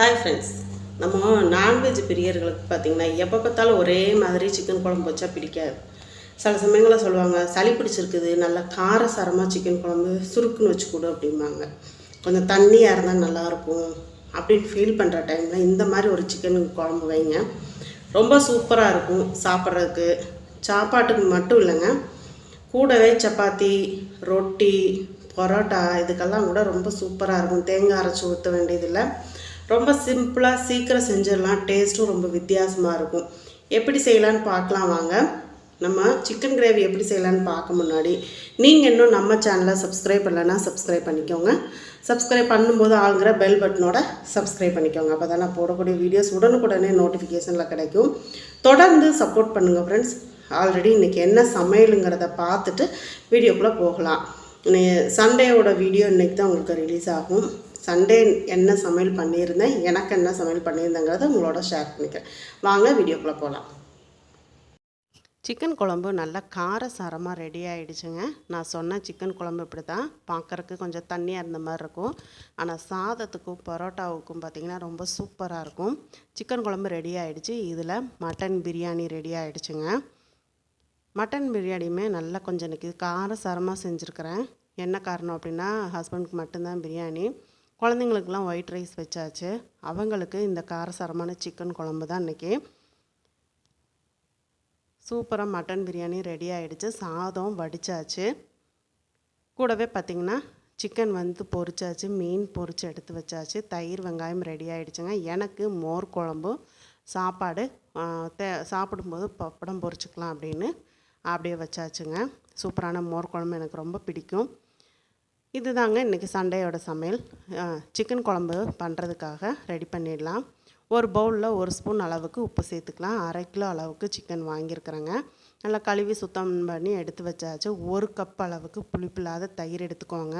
Hi friends நம்ம non veg பிரியர்களுக்கு பார்த்திங்கன்னா எப்போ பார்த்தாலும் ஒரே மாதிரி சிக்கன் குழம்பு வச்சா பிடிக்காது. சில சமயங்களில் சொல்லுவாங்க சளி பிடிச்சிருக்குது நல்லா காரசாரமாக சிக்கன் குழம்பு சுருக்குன்னு வச்சு கொடு அப்படிம்பாங்க. கொஞ்சம் தண்ணியாக இருந்தால் நல்லாயிருக்கும் அப்படின்னு ஃபீல் பண்ணுற டைமில் இந்த மாதிரி ஒரு சிக்கன் குழம்பு வைங்க. ரொம்ப சூப்பராக இருக்கும் சாப்பிட்றதுக்கு. சாப்பாட்டுக்கு மட்டும் இல்லைங்க. கூடவே சப்பாத்தி ரொட்டி பரோட்டா இதுக்கெல்லாம் கூட ரொம்ப சூப்பராக இருக்கும். தேங்காய் அரைச்சி ஊற்ற வேண்டியதில்லை. ரொம்ப சிம்பிளாக சீக்கிரம் செஞ்சிடலாம். டேஸ்ட்டும் ரொம்ப வித்தியாசமாக இருக்கும். எப்படி செய்யலான்னு பார்க்கலாம் வாங்க. நம்ம சிக்கன் கிரேவி எப்படி செய்யலான்னு பார்க்க முன்னாடி நீங்கள் இன்னும் நம்ம சேனலை சப்ஸ்கிரைப் பண்ணலைன்னா சப்ஸ்கிரைப் பண்ணிக்கோங்க. சப்ஸ்கிரைப் பண்ணும்போது ஆளுங்கிற பெல் பட்டனோட சப்ஸ்கிரைப் பண்ணிக்கோங்க. அப்போ தான் நான் போடக்கூடிய வீடியோஸ் உடனுக்குடனே நோட்டிஃபிகேஷனில் கிடைக்கும். தொடர்ந்து சப்போர்ட் பண்ணுங்கள் ஃப்ரெண்ட்ஸ் ஆல்ரெடி இன்றைக்கி என்ன சமையலுங்கிறத பார்த்துட்டு வீடியோக்குள்ளே போகலாம். சண்டேயோட வீடியோ இன்றைக்கி தான் உங்களுக்கு ரிலீஸ் ஆகும். சண்டே என்ன சமையல் பண்ணியிருந்தேன் எனக்கு என்ன சமையல் பண்ணியிருந்தேங்கிறத உங்களோட ஷேர் பண்ணிக்கிறேன். வாங்க வீடியோக்குள்ளே போகலாம் சிக்கன் குழம்பு நல்லா காரசாரமாக ரெடி ஆகிடுச்சுங்க நான் சொன்ன சிக்கன் குழம்பு இப்படி தான் பார்க்குறக்கு கொஞ்சம் தண்ணியாக இருந்த மாதிரி இருக்கும். ஆனால் சாதத்துக்கும் பரோட்டாவுக்கும் பார்த்திங்கன்னா ரொம்ப சூப்பராக இருக்கும். சிக்கன் குழம்பு ரெடி ஆகிடுச்சு இதில் மட்டன் பிரியாணி ரெடி ஆகிடுச்சுங்க மட்டன் பிரியாணியுமே நல்லா கொஞ்சம் எனக்கு காரசாரமாக செஞ்சுருக்கிறேன். என்ன காரணம் அப்படின்னா ஹஸ்பண்டுக்கு மட்டும்தான் பிரியாணி. குழந்தைங்களுக்கெல்லாம் ஒயிட் ரைஸ் வச்சாச்சு. அவங்களுக்கு இந்த காரசாரமான சிக்கன் குழம்பு தான் இன்றைக்கி சூப்பராக மட்டன் பிரியாணி ரெடி ஆகிடுச்சு சாதம் வடித்தாச்சு கூடவே பார்த்திங்கன்னா சிக்கன் வந்து பொரிச்சாச்சு. மீன் பொரிச்சு எடுத்து வச்சாச்சு. தயிர் வெங்காயம் ரெடி ஆகிடுச்சுங்க எனக்கு மோர் குழம்பு சாப்பாடு தே சாப்பிடும்போது பப்படம் பொரிச்சுக்கலாம் அப்படின்னு அப்படியே வச்சாச்சுங்க. சூப்பரான மோர் குழம்பு எனக்கு ரொம்ப பிடிக்கும். இது தாங்க இன்றைக்கி சண்டையோட சமையல். சிக்கன் குழம்பு பண்ணுறதுக்காக ரெடி பண்ணிடலாம். ஒரு பவுலில் ஒரு ஸ்பூன் அளவுக்கு உப்பு சேர்த்துக்கலாம். அரை கிலோ அளவுக்கு சிக்கன் வாங்கியிருக்கிறேங்க. நல்லா கழுவி சுத்தம் பண்ணி எடுத்து வச்சாச்சு. ஒரு கப் அளவுக்கு புளிப்பில்லாத தயிர் எடுத்துக்கோங்க.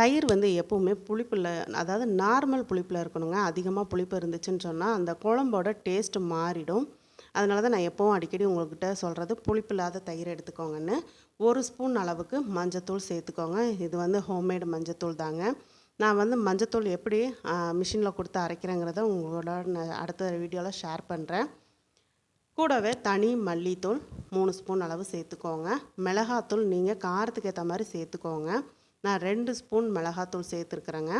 தயிர் வந்து எப்போவுமே புளிப்பில் அதாவது நார்மல் புளிப்பில் இருக்கணுங்க. அதிகமாக புளிப்பு இருந்துச்சுன்னு சொன்னால் அந்த குழம்போட டேஸ்ட்டு மாறிடும். அதனால தான் நான் எப்போவும் அடிக்கடி உங்கள்கிட்ட சொல்கிறது புளிப்பில்லாத தயிர் எடுத்துக்கோங்கன்னு. ஒரு ஸ்பூன் அளவுக்கு மஞ்சத்தூள் சேர்த்துக்கோங்க. இது வந்து ஹோம்மேடு மஞ்சத்தூள் தாங்க. நான் வந்து மஞ்சத்தூள் எப்படி மிஷினில் கொடுத்து அரைக்கிறேங்கிறத உங்களோட நான் அடுத்த வீடியோவில் ஷேர் பண்ணுறேன் கூடவே தனி மல்லித்தூள் மூணு ஸ்பூன் அளவு சேர்த்துக்கோங்க. மிளகாத்தூள் நீங்கள் காரத்துக்கு ஏற்ற மாதிரி சேர்த்துக்கோங்க. நான் ரெண்டு ஸ்பூன் மிளகாத்தூள் சேர்த்துருக்குறேங்க.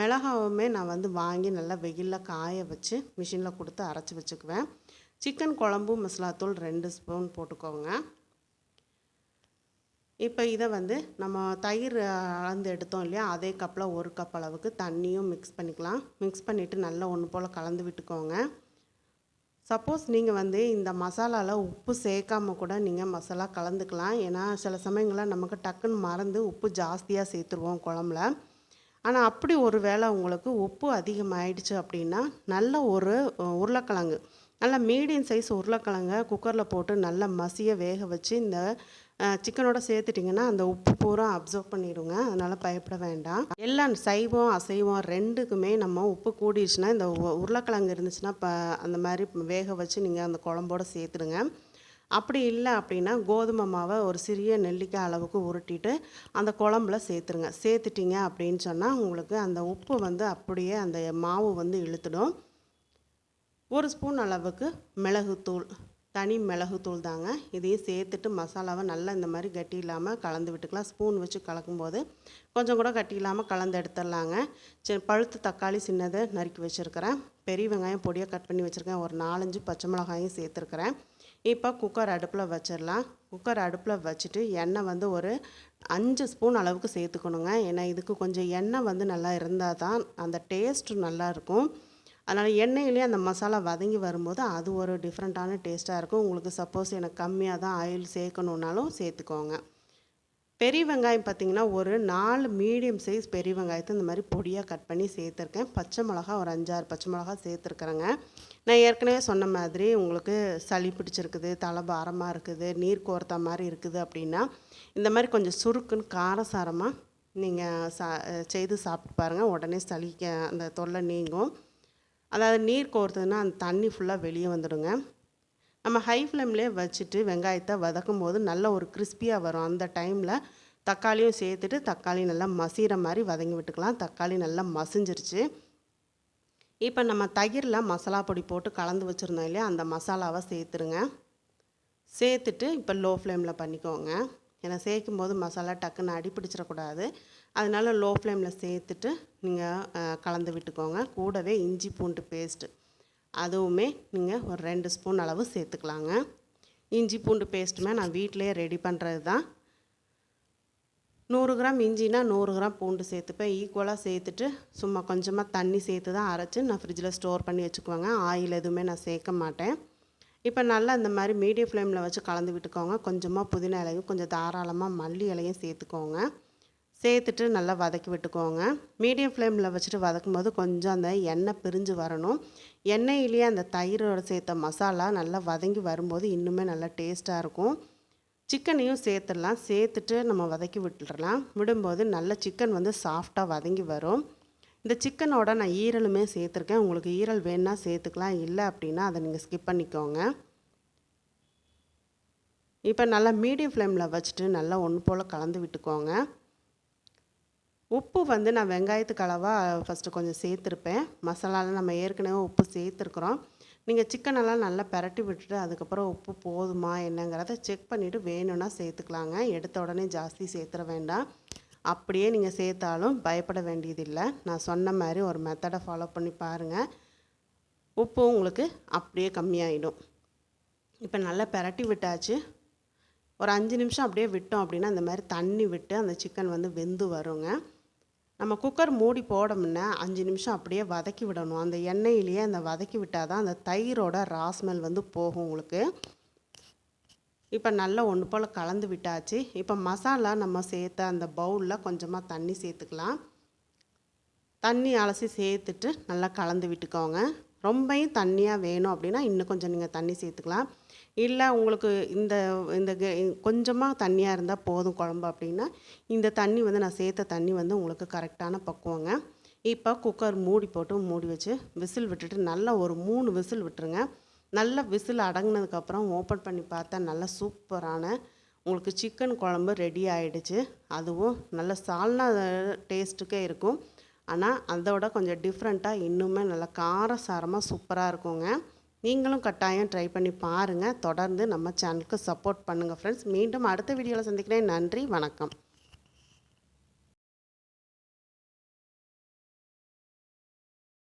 மிளகாவுமே நான் வந்து வாங்கி நல்லா வெயிலில் காய வச்சு மிஷினில் கொடுத்து அரைச்சி வச்சுக்குவேன். சிக்கன் குழம்பு மசாலாத்தூள் ரெண்டு ஸ்பூன் போட்டுக்கோங்க. இப்போ இதை வந்து நம்ம தயிர் அளந்து எடுத்தோம் இல்லையா? அதே கப்பில் ஒரு கப் அளவுக்கு தண்ணியும் மிக்ஸ் பண்ணிக்கலாம். மிக்ஸ் பண்ணிவிட்டு நல்லா ஒன்று போல் கலந்து விட்டுக்கோங்க. சப்போஸ் நீங்கள் வந்து இந்த மசாலாவில் உப்பு சேர்க்காம கூட நீங்கள் மசாலா கலந்துக்கலாம். ஏன்னா சில சமயங்களில் நமக்கு டக்குன்னு மறந்து உப்பு ஜாஸ்தியாக சேர்த்துருவோம் குழம்புல. ஆனால் அப்படி ஒரு வேளை உங்களுக்கு உப்பு அதிகமாகிடுச்சு அப்படின்னா நல்ல ஒரு உருளைக்கிழங்கு. நல்லா மீடியம் சைஸ் உருளைக்கிழங்க குக்கரில் போட்டு நல்லா மசிய வேக வச்சு இந்த சிக்கனோட சேர்த்துட்டிங்கன்னா அந்த உப்பு பூரா அப்சர்வ் பண்ணிடுங்க. அதனால் பயப்பட வேண்டாம். எல்லாம் சைவம் அசைவம் ரெண்டுக்குமே நம்ம உப்பு கூடிடுச்சுன்னா இந்த உருளைக்கிழங்கு இருந்துச்சுன்னா இப்போ அந்த மாதிரி வேக வச்சு நீங்கள் அந்த குழம்போடு சேர்த்துடுங்க. அப்படி இல்லை அப்படின்னா கோதுமை மாவை ஒரு சிறிய நெல்லிக்காய் அளவுக்கு உருட்டிட்டு அந்த குழம்புல சேர்த்துருங்க. சேர்த்துட்டிங்க அப்படின்னு சொன்னால் உங்களுக்கு அந்த உப்பு வந்து அப்படியே அந்த மாவு வந்து இழுத்துடும். ஒரு ஸ்பூன் அளவுக்கு மிளகுத்தூள் தனி மிளகுத்தூள் தாங்க. இதையும் சேர்த்துட்டு மசாலாவை நல்லா இந்த மாதிரி கட்டி இல்லாமல் கலந்து விட்டுக்கலாம். ஸ்பூன் வச்சு கலக்கும்போது கொஞ்சம் கூட கட்டி இல்லாமல் கலந்து எடுத்துடலாங்க. சரி பழுத்து தக்காளி சின்னதை நறுக்கி வச்சுருக்கிறேன். பெரிய வெங்காயம் பொடியாக கட் பண்ணி வச்சுருக்கேன். ஒரு நாலஞ்சு பச்சை மிளகாயும் சேர்த்துருக்குறேன். இப்போ குக்கர் அடுப்பில் வச்சிடலாம். குக்கர் அடுப்பில் வச்சுட்டு எண்ணெய் வந்து ஒரு அஞ்சு ஸ்பூன் அளவுக்கு சேர்த்துக்கணுங்க. ஏன்னா இதுக்கு கொஞ்சம் எண்ணெய் வந்து நல்லா இருந்தால் தான் அந்த டேஸ்ட்டு நல்லாயிருக்கும் அதனால் எண்ணெயிலே அந்த மசாலா வதங்கி வரும்போது அது ஒரு டிஃப்ரெண்ட்டான டேஸ்ட்டாக இருக்கும். உங்களுக்கு சப்போஸ் எனக்கு கம்மியாக தான் ஆயில் சேர்க்கணுன்னாலும் சேர்த்துக்கோங்க. பெரிய வெங்காயம் பார்த்திங்கன்னா ஒரு நாலு மீடியம் சைஸ் பெரிய வெங்காயத்தை இந்த மாதிரி பொடியாக கட் பண்ணி சேர்த்துருக்கேன். பச்சை மிளகா ஒரு அஞ்சாறு பச்சை மிளகா சேர்த்துருக்குறேங்க. நான் ஏற்கனவே சொன்ன மாதிரி உங்களுக்கு சளி பிடிச்சிருக்குது தலை பாரமாக இருக்குது நீர் கோர்த்த மாதிரி இருக்குது அப்படின்னா இந்த மாதிரி கொஞ்சம் சுருக்குன்னு காரசாரமாக நீங்கள் சா செய்து சாப்பிட்டு பாருங்கள் உடனே சளிக்க அந்த தொல்லை நீங்கும். அதாவது நீர் கோர்த்ததுன்னா அந்த தண்ணி ஃபுல்லாக வெளியே வந்துடுங்க. நம்ம ஹை ஃப்ளேம்லேயே வச்சுட்டு வெங்காயத்தை வதக்கும் போது நல்ல ஒரு கிறிஸ்பியாக வரும். அந்த டைமில் தக்காளியும் சேர்த்துட்டு தக்காளி நல்லா மசிகிற மாதிரி வதங்கி விட்டுக்கலாம். தக்காளி நல்லா மசிஞ்சிருச்சு. இப்போ நம்ம தயிரில் மசாலா பொடி போட்டு கலந்து வச்சுருந்தோம் இல்லையா? அந்த மசாலாவை சேர்த்துருங்க. சேர்த்துட்டு இப்போ லோ ஃப்ளேமில் பண்ணிக்கோங்க. ஏன்னா சேர்க்கும் போது மசாலா டக்குன்னு அடி பிடிச்சிடக்கூடாது அதனால லோ ஃப்ளேமில் சேர்த்துட்டு நீங்கள் கலந்து விட்டுக்கோங்க. கூடவே இஞ்சி பூண்டு பேஸ்ட்டு அதுவுமே நீங்கள் ஒரு ரெண்டு ஸ்பூன் அளவு சேர்த்துக்கலாங்க. இஞ்சி பூண்டு பேஸ்ட்டுமே நான் வீட்டிலேயே ரெடி பண்ணுறது தான் நூறு கிராம் இஞ்சினா நூறு கிராம் பூண்டு சேர்த்துப்பேன். ஈக்குவலாக சேர்த்துட்டு சும்மா கொஞ்சமாக தண்ணி சேர்த்து தான் அரைச்சி நான் ஃப்ரிட்ஜில் ஸ்டோர் பண்ணி வச்சுக்குவேங்க. ஆயில் எதுவுமே நான் சேர்க்க மாட்டேன். இப்போ நல்லா இந்த மாதிரி மீடியம் ஃப்ளேமில் வச்சு கலந்து விட்டுக்கோங்க. கொஞ்சமாக புதினா இலையும் கொஞ்சம் தாராளமாக மல்லி இலையும் சேர்த்துக்கோங்க. சேர்த்துட்டு நல்லா வதக்கி விட்டுக்கோங்க. மீடியம் ஃப்ளேமில் வச்சுட்டு வதக்கும் போது கொஞ்சம் அந்த எண்ணெய் பிரிஞ்சு வரணும். எண்ணெயிலேயே அந்த தயிரோட சேர்த்த மசாலா நல்லா வதங்கி வரும்போது இன்னுமே நல்லா டேஸ்ட்டாக இருக்கும். சிக்கனையும் சேர்த்துடலாம். சேர்த்துட்டு நம்ம வதக்கி விட்டுடலாம். விடும்போது நல்ல சிக்கன் வந்து சாஃப்டாக வதங்கி வரும். இந்த சிக்கனோட நான் ஈரலுமே சேர்த்துருக்கேன். உங்களுக்கு ஈரல் வேணால் சேர்த்துக்கலாம். இல்லை அப்படின்னா அதை நீங்கள் ஸ்கிப் பண்ணிக்கோங்க. இப்போ நல்லா மீடியம் ஃப்ளேமில் வச்சுட்டு நல்லா ஒன்று போல் கலந்து விட்டுக்கோங்க. உப்பு வந்து நான் வெங்காயத்துக்கு அளவாக ஃபஸ்ட்டு கொஞ்சம் சேர்த்துருப்பேன். மசாலாவில் நம்ம ஏற்கனவே உப்பு சேர்த்துருக்குறோம். நீங்கள் சிக்கனெல்லாம் நல்லா பரட்டி விட்டுட்டு அதுக்கப்புறம் உப்பு போதுமா என்னங்கிறத செக் பண்ணிவிட்டு வேணும்னா சேர்த்துக்கலாங்க. எடுத்த உடனே ஜாஸ்தி சேர்த்துற வேண்டாம். அப்படியே நீங்கள் சேர்த்தாலும் பயப்பட வேண்டியதில்லை. நான் சொன்ன மாதிரி ஒரு மெத்தடை ஃபாலோ பண்ணி பாருங்கள் உப்பு உங்களுக்கு அப்படியே கம்மியாயிடும். இப்போ நல்லா பரட்டி விட்டாச்சு. ஒரு அஞ்சு நிமிஷம் அப்படியே விட்டோம் அப்படின்னா அந்த மாதிரி தண்ணி விட்டு அந்த சிக்கன் வந்து வெந்து வருங்க. நம்ம குக்கர் மூடி போடமுன்னா அஞ்சு நிமிஷம் அப்படியே வதக்கி விடணும். அந்த எண்ணெயிலேயே அந்த வதக்கி விட்டால் தான் அந்த தயிரோட ராஸ்மெல் வந்து போகும் உங்களுக்கு. இப்போ நல்லா ஒன்று போல் கலந்து விட்டாச்சு. இப்போ மசாலா நம்ம சேர்த்த அந்த பவுலில் கொஞ்சமாக தண்ணி சேர்த்துக்கலாம். தண்ணி அலசி சேர்த்துட்டு நல்லா கலந்து விட்டுக்கோங்க. ரொம்பையும் தண்ணியாக வேணும் அப்படின்னா இன்னும் கொஞ்சம் நீங்கள் தண்ணி சேர்த்துக்கலாம். இல்லை உங்களுக்கு இந்த இந்த கொஞ்சமாக தண்ணியாக இருந்தால் போதும் குழம்பு அப்படின்னா இந்த தண்ணி வந்து நான் சேர்த்த தண்ணி வந்து உங்களுக்கு கரெக்டான பக்குவங்க. இப்போ குக்கர் மூடி போட்டு மூடி வச்சு விசில் விட்டுட்டு நல்லா ஒரு மூணு விசில் விட்டுருங்க. நல்ல விசில் அடங்கினதுக்கப்புறம் ஓப்பன் பண்ணி பார்த்தா நல்லா சூப்பரான உங்களுக்கு சிக்கன் குழம்பு ரெடி ஆகிடுச்சு அதுவும் நல்ல சால்னா டேஸ்ட்டுக்கே இருக்கும். ஆனால் அதோட கொஞ்சம் டிஃப்ரெண்ட்டாக இன்னுமே நல்லா காரசாரமாக சூப்பராக இருக்குங்க. நீங்களும் கட்டாயம் ட்ரை பண்ணி பாருங்கள் தொடர்ந்து நம்ம சேனலுக்கு சப்போர்ட் பண்ணுங்கள் ஃப்ரெண்ட்ஸ் மீண்டும் அடுத்த வீடியோவில் சந்திக்கிறேன். நன்றி வணக்கம்.